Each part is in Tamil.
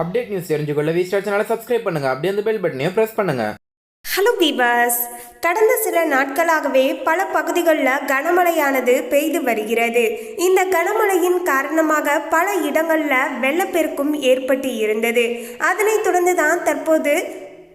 அப்டேட் நியூஸ் தெரிஞ்சுக்கொள்ள வி ஸ்டார் சேனலை சப்ஸ்கிரைப் பண்ணுங்க. அப்படியே அந்த பெல் பட்டனையும் ப்ரெஸ் பண்ணுங்க. ஹலோ பீபாஸ் கடந்த சில நாட்களாகவே பல பகுதிகளில் கனமழையானது பெய்து வருகிறது. இந்த கனமழையின் காரணமாக பல இடங்களில் வெள்ளப்பெருக்கும் ஏற்பட்டு இருந்தது. அதனைத் தொடர்ந்து தான் தற்போது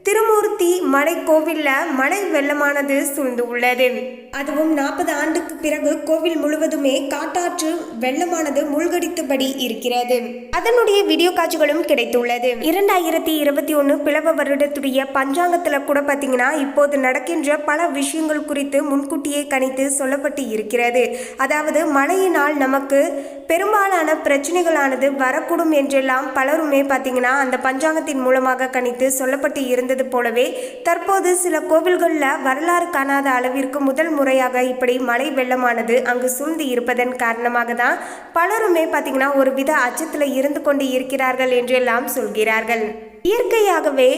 திருமூர்த்தி மலை கோவிலில் மழை வெள்ளமானது சூழ்ந்து உள்ளது அதுவும் நாற்பது ஆண்டுக்கு பிறகு கோவில் முழுவதுமே காட்டாற்று வெள்ளமானது மூழ்கடித்தபடி இருக்கிறது. அதனுடைய வீடியோ காட்சிகளும் கிடைத்துள்ளது. இரண்டாயிரத்தி இருபத்தி ஒன்று பிளவ வருடத்துடைய பஞ்சாங்கத்தில் கூட பார்த்தீங்கன்னா இப்போது நடக்கின்ற பல விஷயங்கள் குறித்து முன்கூட்டியே கணித்து சொல்லப்பட்டு இருக்கிறது. அதாவது மழையினால் நமக்கு பெரும்பாலான பிரச்சனைகளானது வரக்கூடும் என்றெல்லாம் பலருமே பார்த்தீங்கன்னா அந்த பஞ்சாங்கத்தின் மூலமாக கணித்து சொல்லப்பட்டு இருந்தது போலவே தற்போது சில கோவில்களில் வரலாறு காணாத அளவிற்கு முதல் முறையாக இப்படி மழை வெள்ளமானது அங்கு சூழ்ந்து இருப்பதன் காரணமாக தான் பலருமே பார்த்தீங்கன்னா ஒரு வித அச்சத்தில் இருந்து கொண்டு இருக்கிறார்கள் என்றெல்லாம் சொல்கிறார்கள். இயற்கையாகவே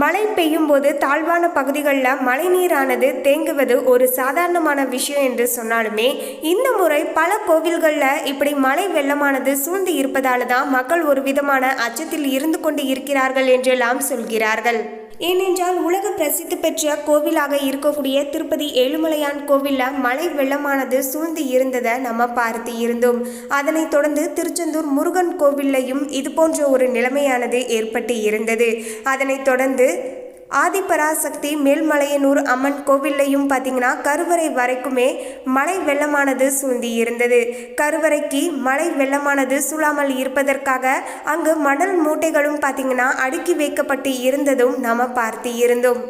மழை பெய்யும் போது தாழ்வான பகுதிகளில் மழைநீரானது தேங்குவது ஒரு சாதாரணமான விஷயம் என்று சொன்னாலுமே இந்த முறை பல கோவில்களில் இப்படி மழை வெள்ளமானது சூழ்ந்து இருப்பதால் தான் மக்கள் ஒரு விதமான அச்சத்தில் இருந்து கொண்டு இருக்கிறார்கள் என்றெல்லாம் சொல்கிறார்கள். ஏனென்றால் உலக பிரசித்தி பெற்ற கோவிலாக இருக்கக்கூடிய திருப்பதி ஏழுமலையான் கோவிலில் மழை வெள்ளமானது சூழ்ந்து இருந்ததை நம்ம பார்த்து இருந்தோம். அதனைத் தொடர்ந்து திருச்செந்தூர் முருகன் கோவில்லையும் இது போன்ற ஒரு நிலைமையானது ஏற்பட்டு இருந்தது. அதனைத் தொடர்ந்து ஆதிபராசக்தி மேல்மலையனூர் அம்மன் கோவில்லையும் பார்த்தீங்கன்னா கருவறை வரைக்குமே மழை வெள்ளமானது சூழ்ந்தி இருந்தது கருவறைக்கு மழை வெள்ளமானது சூழாமல் இருப்பதற்காக அங்கு மணல் மூட்டைகளும் பார்த்தீங்கன்னா அடுக்கி வைக்கப்பட்டு இருந்ததும் நாம் பார்த்து இருந்தோம்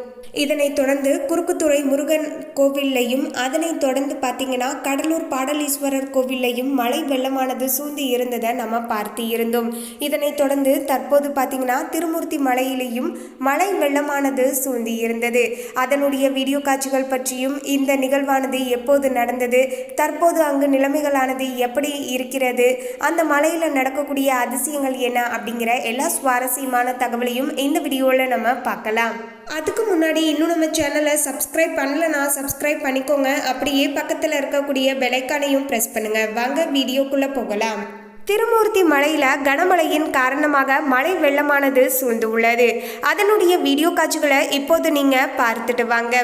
இதனைத் தொடர்ந்து குறுக்குத்துறை முருகன் கோவில்லையும் அதனைத் தொடர்ந்து பார்த்தீங்கன்னா கடலூர் பாடலீஸ்வரர் கோவில்லையும் மழை வெள்ளமானது சூழ்ந்து இருந்ததை நம்ம பார்த்து இருந்தோம். இதனைத் தொடர்ந்து தற்போது பார்த்தீங்கன்னா திருமூர்த்தி மலையிலையும் மழை வெள்ளமானது சூழ்ந்து இருந்தது. அதனுடைய வீடியோ காட்சிகள் பற்றியும் இந்த நிகழ்வானது எப்போது நடந்தது தற்போது அங்கு நிலைமைகளானது எப்படி இருக்கிறது அந்த மலையில் நடக்கக்கூடிய அதிசயங்கள் என்ன அப்படிங்கிற எல்லா சுவாரஸ்யமான தகவலையும் இந்த வீடியோவில் நம்ம பார்க்கலாம். அதுக்கு முன்னாடி இன்னும் நம்ம சேனலை சப்ஸ்கிரைப் பண்ணலனா சப்ஸ்கிரைப் பண்ணிக்கோங்க. அப்படியே பக்கத்தில் இருக்கக்கூடிய பெலைக்கானையும் ப்ரெஸ் பண்ணுங்க. வாங்க வீடியோக்குள்ளே போகலாம். திருமூர்த்தி மலையில கனமழையின் காரணமாக மழை வெள்ளமானது சூழ்ந்து உள்ளது அதனுடைய வீடியோ காட்சிகளை இப்போது நீங்க பார்த்துட்டு வாங்க.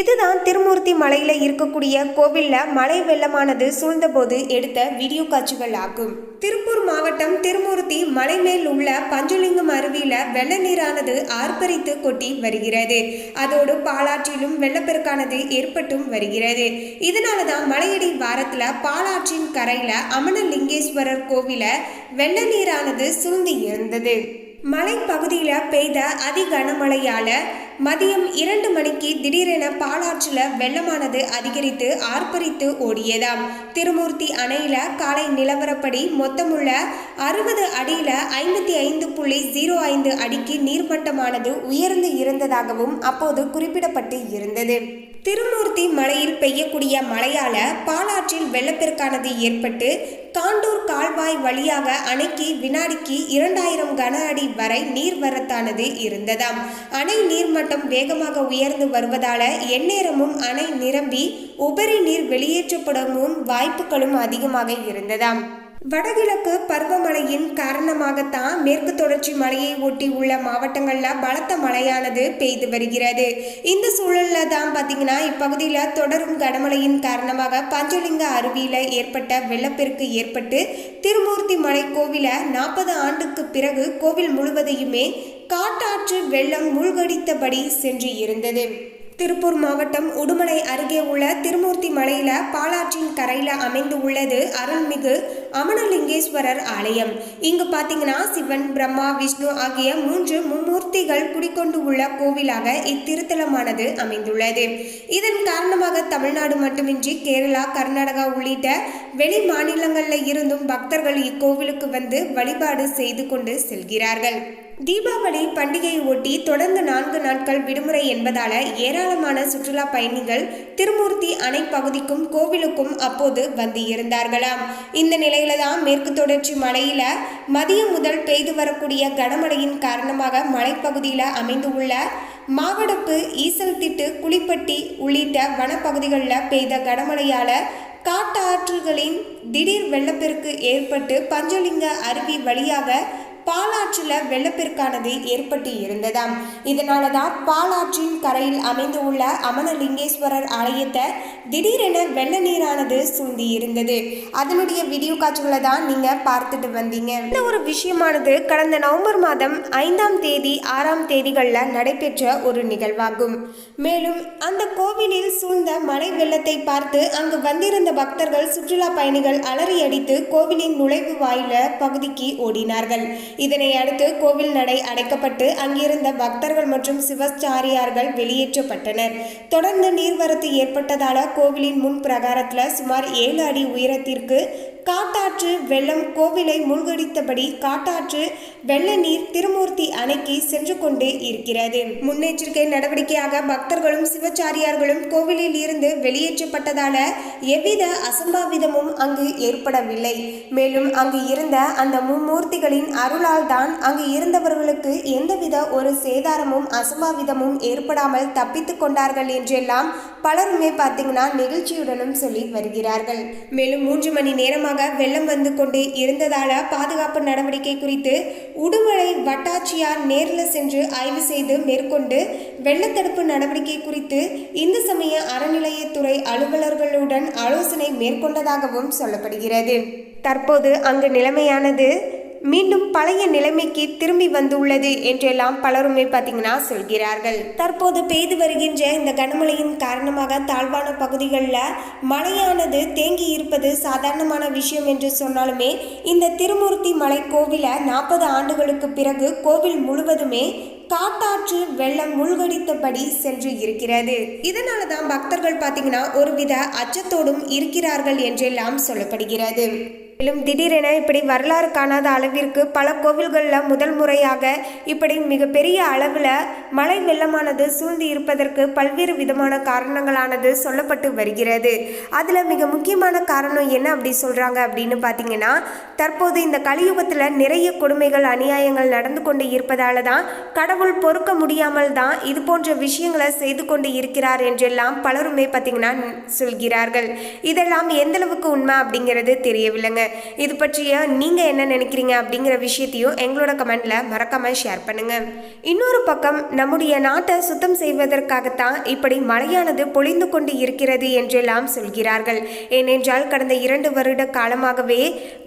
இதுதான் திருமூர்த்தி மலையில் இருக்கக்கூடிய கோவிலில் மழை வெள்ளமானது சூழ்ந்தபோது எடுத்த வீடியோ காட்சிகள் ஆகும். திருப்பூர் மாவட்டம் திருமூர்த்தி மலை மேல் உள்ள பஞ்சலிங்கம் அருவியில் வெள்ள நீரானது ஆர்ப்பரித்து கொட்டி வருகிறது. அதோடு பாலாற்றிலும் வெள்ளப்பெருக்கானது ஏற்பட்டும் வருகிறது. இதனால தான் மலையடி வாரத்தில் பாலாற்றின் கரையில் அமனலிங்கேஸ்வரர் கோவில வெள்ள நீரானது சூழ்ந்து இருந்தது. மலைப்பகுதியில் பெய்த அதி கனமழையால் மதியம் இரண்டு மணிக்கு திடீரென பாலாற்றில் வெள்ளமானது அதிகரித்து ஆர்ப்பரித்து ஓடியதாம். திருமூர்த்தி அணையில் காலை நிலவரப்படி மொத்தமுள்ள அறுபது அடியில் ஐம்பத்தி ஐந்து புள்ளி ஜீரோ ஐந்து அடிக்கு நீர்மட்டமானது உயர்ந்து இருந்ததாகவும் அப்போது குறிப்பிடப்பட்டு இருந்தது. திருமூர்த்தி மலையில் பெய்யக்கூடிய மழையால பாலாற்றில் வெள்ளப்பெருக்கானது ஏற்பட்டு காண்டூர் கால்வாய் வழியாக அணைக்கு வினாடிக்கு இரண்டாயிரம் கன அடி வரை நீர்வரத்தானது இருந்ததாம். அணை நீர்மட்டம் வேகமாக உயர்ந்து வருவதால எந்நேரமும் அணை நிரம்பி உபரி நீர் வெளியேற்றப்படவும் வாய்ப்புகளும் அதிகமாக இருந்ததாம். வடகிழக்கு பருவமழையின் காரணமாகத்தான் மேற்கு தொடர்ச்சி மலையை ஒட்டி உள்ள மாவட்டங்களில் பலத்த மழையானது பெய்து வருகிறது. இந்த சூழலில் தான் பார்த்தீங்கன்னா இப்பகுதியில் தொடரும் கனமழையின் காரணமாக பஞ்சலிங்க அருவியில் ஏற்பட்ட வெள்ளப்பெருக்கு ஏற்பட்டு திருமூர்த்தி மலை கோவில நாற்பது ஆண்டுக்கு பிறகு கோவில் முழுவதையுமே காட்டாற்று வெள்ளம் மூழ்கடித்தபடி சென்று இருந்தது. திருப்பூர் மாவட்டம் உடுமலை அருகே உள்ள திருமூர்த்தி மலையில பாலாற்றின் கரையில அமைந்து உள்ளது அருள்மிகு அமனலிங்கேஸ்வரர் ஆலயம். இங்கு பாத்தீங்கன்னா சிவன் பிரம்மா விஷ்ணு ஆகிய மூன்று மும்மூர்த்திகள் குடிக்கொண்டு உள்ள கோவிலாக இத்திருத்தலமானது அமைந்துள்ளது. இதன் காரணமாக தமிழ்நாடு மட்டுமின்றி கேரளா கர்நாடகா உள்ளிட்ட வெளி மாநிலங்களில் இருந்தும் பக்தர்கள் இக்கோவிலுக்கு வந்து வழிபாடு செய்து கொண்டு செல்கிறார்கள். தீபாவளி பண்டிகையை ஒட்டி தொடர்ந்து நான்கு நாட்கள் விடுமுறை என்பதால ஏராளமான சுற்றுலா பயணிகள் திருமூர்த்தி அணை பகுதிக்கும் கோவிலுக்கும் அப்போது வந்து இருந்தார்களாம். இந்த நிலையில தான் மேற்கு தொடர்ச்சி மலையில மதியம் முதல் பெய்து வரக்கூடிய கனமழையின் காரணமாக மலைப்பகுதியில் அமைந்துள்ள மாவடப்பு ஈசல் திட்டு குளிப்பட்டி உள்ளிட்ட வனப்பகுதிகளில் பெய்த கனமழையால காட்டாற்றுகளின் திடீர் வெள்ளப்பெருக்கு ஏற்பட்டு பஞ்சலிங்க அருவி வழியாக பாலாற்றில் வெள்ளப்பெருக்கானது ஏற்பட்டு இருந்ததாம் இதனால தான் பாலாற்றின் கரையில் அமைந்துள்ள அமனலிங்கேஸ்வரர் ஆலயத்தை திடீரென வெள்ள நீரானது சூழ்ந்தி இருந்தது அதனுடைய வீடியோ காட்சிகளை தான் நீங்க பார்த்துட்டு வந்தீங்க. இந்த ஒரு விஷயமானது கடந்த நவம்பர் மாதம் ஐந்தாம் தேதி ஆறாம் தேதிகளில் நடைபெற்ற ஒரு நிகழ்வாகும். மேலும் அந்த கோவிலில் சூழ்ந்த மழை வெள்ளத்தை பார்த்து அங்கு வந்திருந்த பக்தர்கள் சுற்றுலா பயணிகள் அலறி அடித்து கோவிலின் நுழைவு வாயில பகுதிக்கு ஓடினார்கள். இதனை அடுத்து கோவில் நடை அடைக்கப்பட்டு அங்கிருந்த பக்தர்கள் மற்றும் சிவச்சாரியார்கள் வெளியேற்றப்பட்டனர். தொடர்ந்து நீர்வரத்து ஏற்பட்டதால கோவிலின் முன் பிரகாரத்தில் சுமார் ஏழு அடி உயரத்திற்கு காட்டாற்று வெள்ளம் கோவிலை மூழ்கடித்தபடி காட்டாற்று வெள்ள நீர் திருமூர்த்தி அணைக்கு சென்று கொண்டே இருக்கிறது. முன்னெச்சரிக்கை நடவடிக்கையாக பக்தர்களும் சிவச்சாரியார்களும் கோவிலில் இருந்து வெளியேற்றப்பட்டதால எவ்வித அசம்பாவிதமும் அங்கு ஏற்படவில்லை. மேலும் அங்கு இருந்த அந்த மும்மூர்த்திகளின் அருளால் தான் அங்கு இருந்தவர்களுக்கு எந்தவித ஒரு சேதாரமும் அசம்பாவிதமும் ஏற்படாமல் தப்பித்துக் கொண்டார்கள் என்றெல்லாம் பலருமே பார்த்தீங்கன்னா நெகிழ்ச்சியுடனும் சொல்லி வருகிறார்கள். மேலும் மூன்று மணி நேரமாக வெள்ளம் வந்து கொண்டே இருந்ததால பாதுகாப்பு நடவடிக்கை குறித்து உடுமலை வட்டாட்சியார் நேரில் சென்று ஆய்வு செய்து மேற்கொண்டு வெள்ளத்தடுப்பு நடவடிக்கை குறித்து இந்து சமய அறநிலையத்துறை அலுவலர்களுடன் ஆலோசனை மேற்கொண்டதாகவும் சொல்லப்படுகிறது. தற்போது அங்கு நிலைமையானது மீண்டும் பழைய நிலைமைக்கு திரும்பி வந்துள்ளது என்றெல்லாம் பலருமே பார்த்தீங்கன்னா சொல்கிறார்கள். தற்போது பெய்து வருகின்ற இந்த கனமழையின் காரணமாக தாழ்வான பகுதிகளில் மழையானது தேங்கி இருப்பது சாதாரணமான விஷயம் என்று சொன்னாலுமே இந்த திருமூர்த்தி மலை கோவில நாற்பது ஆண்டுகளுக்கு பிறகு கோவில் முழுவதுமே காட்டாற்று வெள்ளம் மூழ்கடித்தபடி சென்று இருக்கிறது. இதனால தான் பக்தர்கள் பார்த்தீங்கன்னா ஒருவித அச்சத்தோடும் இருக்கிறார்கள் என்றெல்லாம் சொல்லப்படுகிறது. மேலும் திடீரென இப்படி வரலாறு காணாத அளவிற்கு பல கோவில்களில் முதல் முறையாக இப்படி மிகப்பெரிய அளவில் மழை வெள்ளமானது சூழ்ந்து இருப்பதற்கு பல்வேறு விதமான காரணங்களானது சொல்லப்பட்டு வருகிறது. அதில் மிக முக்கியமான காரணம் என்ன அப்படி சொல்கிறாங்க அப்படின்னு பார்த்தீங்கன்னா தற்போது இந்த கலியுகத்தில் நிறைய கொடுமைகள் அநியாயங்கள் நடந்து கொண்டு இருப்பதால தான் கடவுள் பொறுக்க முடியாமல் தான் இது போன்ற விஷயங்களை செய்து கொண்டு இருக்கிறார் என்றெல்லாம் பலருமே பார்த்தீங்கன்னா சொல்கிறார்கள். இதெல்லாம் எந்தளவுக்கு உண்மை அப்படிங்கிறது தெரியவில்லைங்க. இது பற்றிய நீங்கள் என்ன நினைக்கிறீங்க அப்படிங்கிற விஷயத்தையும் எங்களோட கமெண்டில் மறக்காமல் ஷேர் பண்ணுங்க. இன்னொரு பக்கம் நம்முடைய நாட்டை சுத்தம் செய்வதற்காகத்தான் இப்படி மழையானது பொழிந்து கொண்டு இருக்கிறது என்றெல்லாம் சொல்கிறார்கள். ஏனென்றால் கடந்த இரண்டு வருட காலமாகவே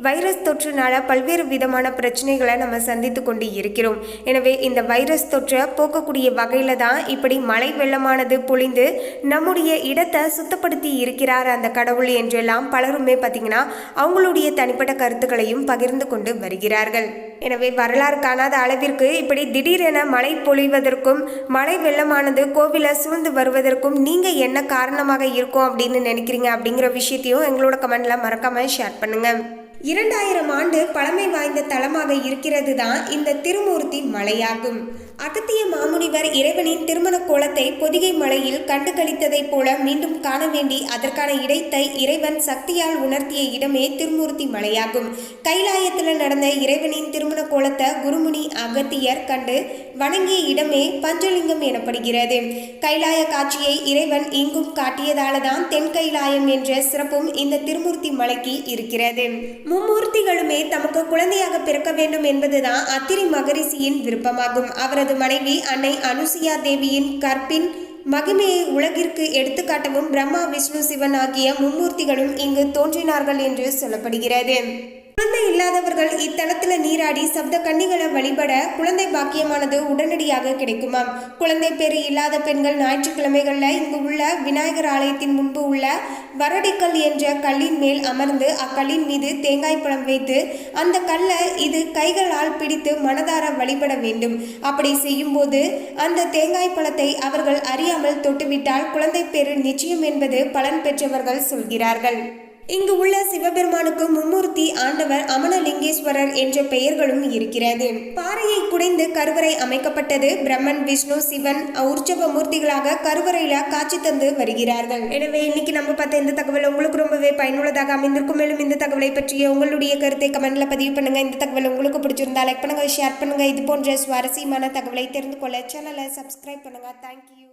வைரஸ் தொற்றுனால பல்வேறு விதமான பிரச்சனைகளை நம்ம சந்தித்து கொண்டு இருக்கிறோம். எனவே இந்த வைரஸ் தொற்றை போக்கக்கூடிய வகையில தான் இப்படி மழை வெள்ளமானது பொழிந்து நம்முடைய இடத்தை சுத்தப்படுத்தி இருக்கிறார் அந்த கடவுள் என்றெல்லாம் பலருமே பார்த்தீங்கன்னா அவங்களுடைய தனிப்பட்ட கருத்துக்களையும் பகிர்ந்து கொண்டு வருகிறார்கள். எனவே வரலாறு காணாத அளவிற்கு இப்படி திடீரென மழை பொழிவதற்கும் மழை வெள்ளமானது கோவிலை சூழ்ந்து வருவதற்கும் நீங்கள் என்ன காரணமாக இருக்கும் அப்படின்னு நினைக்கிறீங்க அப்படிங்கிற விஷயத்தையும் எங்களோட கமெண்ட்ல மறக்காமல் ஷேர் பண்ணுங்கள் இரண்டாயிரம் ஆண்டு பழமை வாய்ந்த தலமாக இருக்கிறது தான் இந்த திருமூர்த்தி மலையாகும். அகத்திய மாமுனிவர் இறைவனின் திருமண கோலத்தை பொதிகை மலையில் கண்டு கழித்ததைப் போல மீண்டும் காண வேண்டி அதற்கான இடைத்தை இறைவன் சக்தியால் உணர்த்திய இடமே திருமூர்த்தி மலையாகும். கைலாயத்தில் நடந்த இறைவனின் திருமண கோலத்தை குருமுனி அகத்தியர் கண்டு வணங்கிய இடமே பஞ்சலிங்கம் எனப்படுகிறது. கைலாய காட்சியை இறைவன் இங்கும் காட்டியதாலதான் தென் கைலாயம் என்ற சிறப்பும் இந்த திருமூர்த்தி மலைக்கு இருக்கிறது. மும்மூர்த்திகளுமே தமக்கு குழந்தையாக பிறக்க வேண்டும் என்பதுதான் அத்திரி மகரிஷியின் விருப்பமாகும். அவரது மனைவி அன்னை அனுசியா தேவியின் கற்பின் மகிமையை உலகிற்கு எடுத்துக்காட்டவும் பிரம்மா விஷ்ணு சிவன் ஆகிய மும்மூர்த்திகளும் இங்கு தோன்றினார்கள் என்று சொல்லப்படுகிறது. குழந்தை இல்லாதவர்கள் இத்தலத்தில் நீராடி சப்த கன்னிகளை வழிபட குழந்தை பாக்கியமானது உடனடியாக கிடைக்குமாம். குழந்தை பேறு இல்லாத பெண்கள் ஞாயிற்றுக்கிழமைகளில் இங்கு உள்ள விநாயகர் ஆலயத்தின் முன்பு உள்ள வரடிக்கல் என்ற கல்லின் மேல் அமர்ந்து அக்கல்லின் மீது தேங்காய் பழம் வைத்து அந்த கல்லை இது கைகளால் பிடித்து மனதார வழிபட வேண்டும். அப்படி செய்யும்போது அந்த தேங்காய் பழத்தை அவர்கள் அறியாமல் தொட்டுவிட்டால் குழந்தை பேரு நிச்சயம் என்பது பலன் பெற்றவர்கள் சொல்கிறார்கள். இங்கு உள்ள சிவபெருமானுக்கு மும்மூர்த்தி ஆண்டவர் அமனலிங்கேஸ்வரர் என்ற பெயர்களும் இருக்கிறது. பாறையை குடைந்து கருவறை அமைக்கப்பட்டது பிரம்மன் விஷ்ணு சிவன் உற்சவ மூர்த்திகளாக கருவறையில காட்சி தந்து வருகிறார்கள். எனவே இன்னைக்கு நம்ம பார்த்த இந்த தகவல் உங்களுக்கு ரொம்பவே பயனுள்ளதாக அமைந்திருக்கும். மேலும் இந்த தகவலை பற்றிய உங்களுடைய கருத்தை கமெண்ட்ல பதிவு பண்ணுங்க. இந்த தகவல் உங்களுக்கு பிடிச்சிருந்தா லைக் பண்ணுங்க ஷேர் பண்ணுங்க. இது போன்ற சுவாரஸ்யமான தகவலை தெரிந்து கொள்ள சேனலை சப்ஸ்கிரைப் பண்ணுங்க. தேங்க்யூ